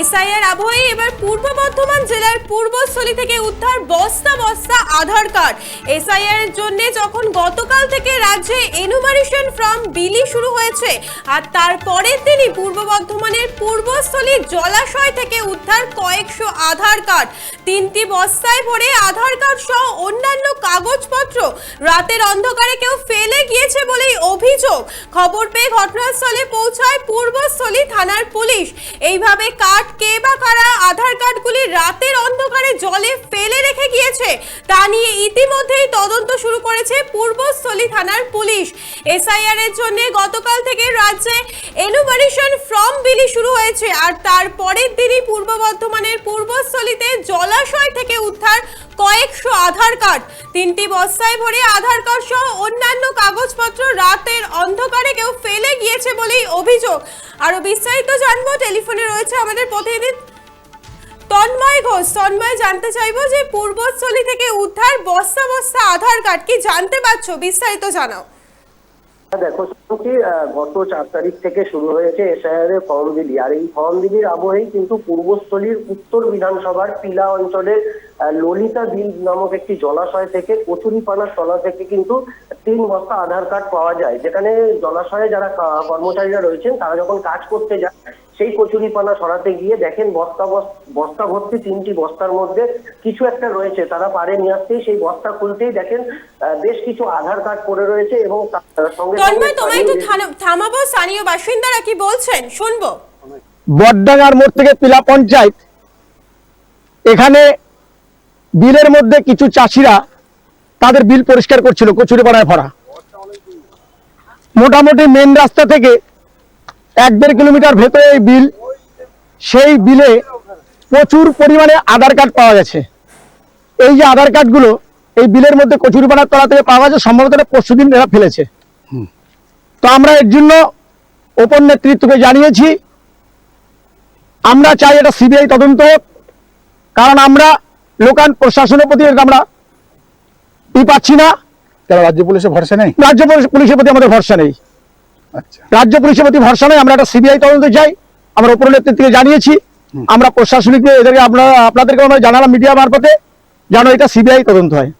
SIR আবহে এবার পূর্ব বর্ধমান জেলার পূর্বস্থলী থেকে উদ্ধার বস্তা বস্তা আধার কার্ড। এসআইআর এর জন্য যখন গতকাল থেকে রাজ্যে এনুমারেশন ফর্ম বিলি শুরু হয়েছে, আর তারপরের দিনই পূর্ব বর্ধমানের পূর্বস্থলী জলাশয় থেকে উদ্ধার কয়েকশো আধার কার্ড। তিনটি বস্তায় ভরে আধার কার্ড সহ অন্যান্য কাগজপত্র রাতের অন্ধকারে কেউ ফেলে গিয়েছে বলেই অভিযোগ। খবর পেয়ে ঘটনাস্থলে পৌঁছায় পূর্বস্থলী থানার পুলিশ। এইভাবে কার্ড কে বা কারা আধার কার্ডগুলি রাতের অন্ধকারে জলে ফেলে রেখে গিয়েছে, তা নিয়ে ইতিমধ্যেই তদন্ত শুরু করেছে পূর্বস্থলী থানার পুলিশ। এসআইআর এর জন্য গতকাল থেকে রাজ্যে এনুমারেশন ফর্ম বিলি শুরু হয়েছে আর তারপরের দিনই পূর্ব বর্ধমানের পূর্বস্থলীতে জলাশয় থেকে উদ্ধার কয়েকশো আধার কার্ড। তিনটি বস্তায় ভরে আধার কার্ড সহ অন্যান্য কাগজপত্র রাতের অন্ধকারে কেউ ফেলে গিয়েছে বলেই অভিযোগ। আরও বিস্তারিত জানব টেলিফোনে রয়েছে আমাদের প্রতিনিধি তন্ময় ঘোষ। তন্ময় জানতে চাইব যে পূর্বস্থলী থেকে উদ্ধার বস্তা বস্তা আধার কার্ড কি জানতে পারছ? বিস্তারিত জানাও। দেখো শুনছি আহ, গত চার তারিখ থেকে শুরু হয়েছে এসআইআর এর ফর্ম বিলি। আর এই ফর্ম বিলির আবহেই কিন্তু পূর্বস্থলীর উত্তর বিধানসভার পিলা অঞ্চলের ললিতা বিল নামক একটি জলাশয় থেকে কচুরিপানার তলা থেকে কিন্তু তিন বস্তা আধার কার্ড পাওয়া যায়। যেখানে জলাশয়ে যারা কর্মচারীরা রয়েছেন তারা যখন কাজ করতে যায় সেই কচুরিপানা সরাতে গিয়ে দেখেন বস্তা বস্তা ভর্তি তিনটি বস্তার মধ্যে কিছু একটা রয়েছে। তারা পারে নিয়ে আসতেই সেই বস্তা খুলতেই দেখেন বেশ কিছু আধার কার্ড পড়ে রয়েছে এবং সঙ্গে সঙ্গে তন্ময় তোমায় একটু থামাবো? স্থানীয় বাসিন্দারা কি বলছেন? শুনব। বডডাঙ্গার মোড় থেকে পিলা পঞ্চায়েত। এখানে বিলের মধ্যে কিছু চাষিরা তাদের বিল পরিষ্কার করছিল কচুরিপাড়ায় ভরা। মোটামুটি মেন রাস্তা থেকে এক দেড় কিলোমিটার ভেতরে এই বিল সেই বিলে প্রচুর পরিমাণে আধার কার্ড পাওয়া গেছে। এই যে আধার কার্ডগুলো এই বিলের মধ্যে কচুরিপাড়ার তলা থেকে পাওয়া গেছে সম্ভবত এটা পরশুদিন এরা ফেলেছে। তো আমরা এর জন্য ওপর নেতৃত্বকে জানিয়েছি আমরা চাই এটা সিবিআই তদন্ত হোক কারণ আমরা লোকাল প্রশাসনের প্রতি এটা আমরা ই পাচ্ছি না। তারা রাজ্য পুলিশের ভরসা নেই? রাজ্য পুলিশ- পুলিশের প্রতি আমাদের ভরসা নেই। রাজ্য পুলিশের প্রতি ভরসা নেই আমরা একটা সিবিআই তদন্ত চাই আমরা উপর নেতৃত্বকে জানিয়েছি আমরা প্রশাসনিক এদেরকে আপনারা আপনাদেরকে আমরা জানালাম মিডিয়া মারফতে যেন এটা সিবিআই তদন্ত হয়।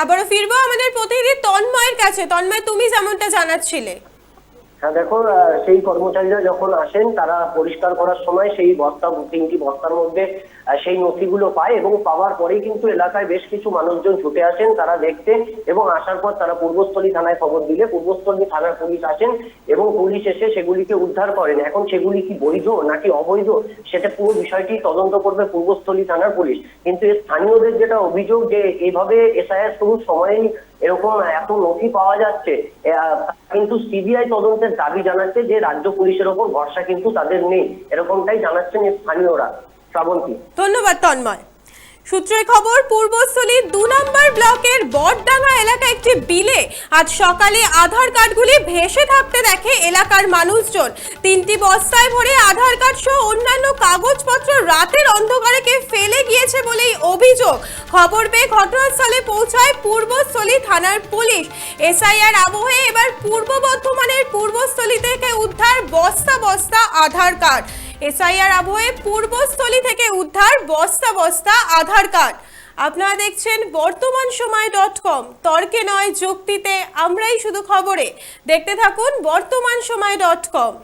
আবারও ফিরবো আমাদের প্রতিনিধি তন্ময়ের কাছে। তন্ময় তুমি যেমনটা জানাচ্ছিলে। হ্যাঁ দেখো সেই কর্মচারীরা যখন আসেন, তারা পরিষ্কার করার সময় সেই বস্তা, তিনটি বস্তার মধ্যে সেই নথিগুলো পায় এবং পাওয়ার পরেই কিন্তু এলাকায় বেশ কিছু মানুষজন ছুটে আসেন তারা দেখতে এবং আসার পর তারা পূর্বস্থলী থানায় খবর দিলে। পূর্বস্থলী থানার পুলিশ আসেন এবং পুলিশ এসে সেগুলিকে উদ্ধার করেন। এখন সেগুলি কি বৈধ নাকি অবৈধ, সেটা পুরো বিষয়টি তদন্ত করবে পূর্বস্থলী থানার পুলিশ। কিন্তু স্থানীয়দের যেটা অভিযোগ যে এইভাবে এসআইআর শুরুর সময়েই এরকম এত নথি পাওয়া যাচ্ছে কিন্তু সিবিআই তদন্তের দাবি জানাচ্ছে যে রাজ্য পুলিশের ওপর ভরসা কিন্তু তাদের নেই, এরকমটাই জানাচ্ছেন স্থানীয়রা। শ্রাবন্তী। ধন্যবাদ, তন্ময়। সূত্রের খবর, পূর্বস্থলী দু নম্বর ব্লকের বটডাঙ্গা এলাকা একটি বিলে আজ সকালে আধার কার্ডগুলি ভেসে থাকতে দেখে এলাকার মানুষজন। তিনটি বস্তায় ভরে আধার কার্ড সহ অন্যান্য কাগজপত্র রাতের অন্ধকারে ফেলে গিয়েছে বলেই অভিযোগ। খবর পেয়ে ঘটনাস্থলে পৌঁছায় পূর্বস্থলী থানার পুলিশ। এসআইআর আবহে এবার পূর্ব বর্ধমানের পূর্বস্থলী থেকে উদ্ধার বস্তা বস্তা আধার কার্ড। এসআইআর আবহে পূর্বস্থলী থেকে উদ্ধার, বস্তা বস্তা, আধার কার্ড। আপনারা দেখছেন বর্তমান সময় ডট কম। তর্কে নয়, যুক্তিতে আমরাই শুধু খবরে। দেখতে থাকুন বর্তমান সময় ডট কম।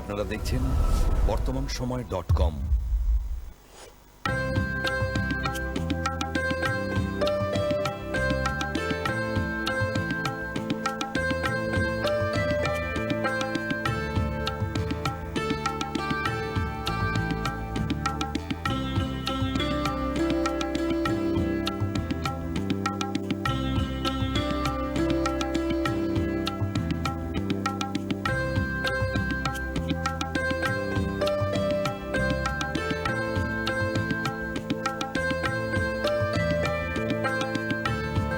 আপনারা দেখছেন বর্তমান সময় ডট কম।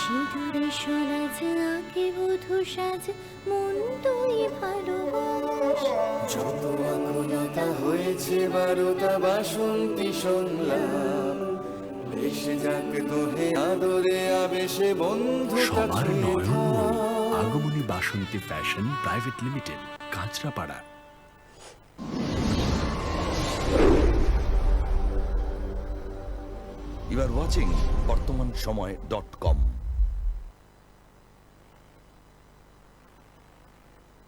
সিঁদুরে সরাজ আগে বধু সাজ মন তুই ভালোবাস। যত আকুলতা হয়েছে বারোটা বাসন্তী সংলাপ ভেসে যাক দোহে আদরে আবেশে বন্ধু সবার নয়ন আগমনী Basanti fashion private limited Kanchrapara. You are watching Bartaman Samay dot com